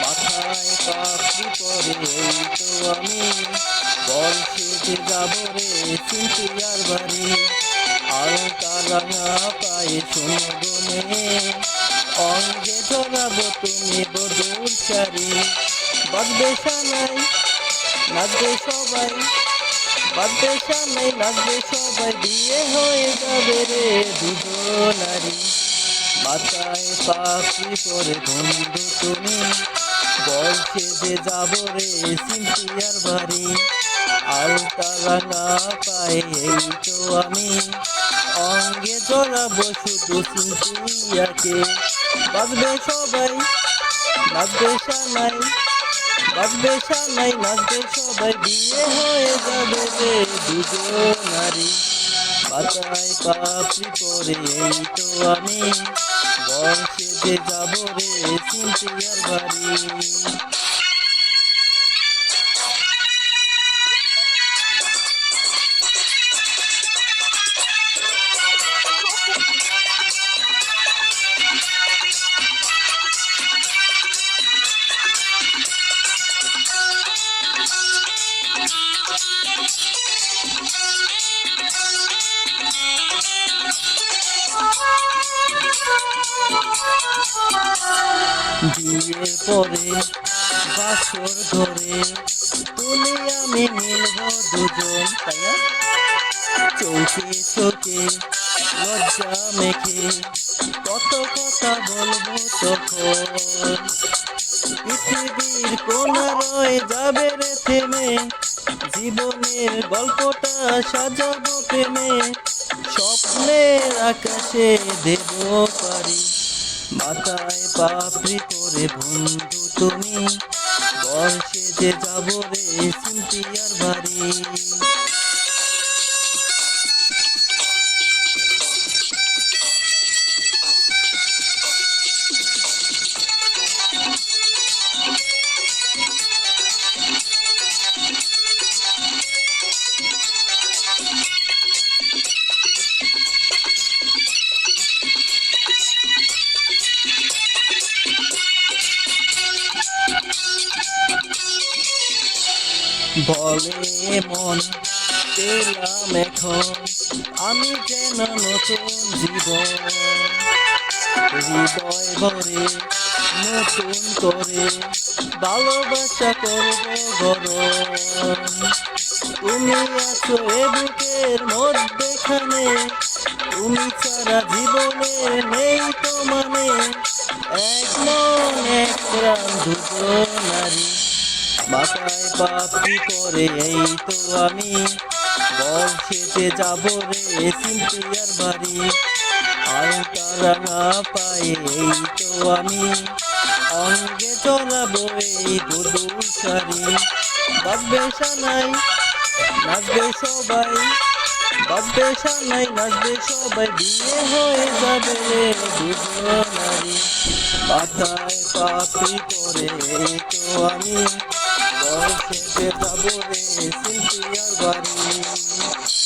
মাথায় পাখি পরে, এই তো আমি। বল খেতে যাব রে চিন্তিয়ার বাড়ি। আর তারা না পাই শুনব বাজবে সানাই নাচবে সবাই বিয়ে হয়ে যাবে রে দুজনারি মাথায় পাখি পরে বন্ধু তুমি। বলছে যে যাব রে সিম্পিয়ার বাড়ি। আলতা রাঙা পায়ে এই তো আমি। অঙ্গে জড়াবো শুধু সিম্পিয়াকে বাজবে সবাই নাচবে সানাই বাজবে সানাই নাচবে সবাই, বিয়ে হয়ে যাবে রে দুজনারি মাথায় পাপড়ি পরে এই তো আমি। বর্ষে যে যাব রে সিম্পিয়ার বাড়ি। বিয়ের পরে বাসর ধরে তুমি আমি মিলব দুজন, তাই না? চৌকে চোখে লজ্জা মেখে কত কথা বলব তখন। পৃথিবীর কোনা রয়ে যাবে রে থেমে, জীবনের গল্পটা সাজাবো প্রেমে, স্বপ্নের আকাশে দেব পারি। মাথায় পাপড়ি করে বন্ধু তুমি। বর্ষে যে যাব রে সিম্পিয়ার বাড়ি। বলে মন পেলাম এখন। আমি যেন নতুন জীবন, হৃদয় ভরে নতুন করে ভালোবাসা করব গরম। তুমি আছো এ বুকের মধ্যেখানে, তুমি ছাড়া জীবনে নেই তো মানে। এক মন, এক প্রাণ, দুটো নারী। মাথায় পাপড়ি করে, এই তো আমি। বল খেতে যাব রে সিম্পিয়ার বাড়ি। আলতা রাঙা পায়ে, এই তো আমি। অঙ্গে চড়াবো এই দুদু শাড়ি। বাজবে সানাই, নাচবে সবাই। বাজবে সানাই, নাচবে সবাই। বিয়ে হয়ে যাবে রে দুজনারি মাথায় পাপড়ি করে, এই তো আমি। খেতে যাব রে? সিম্পিয়ার বাড়ি।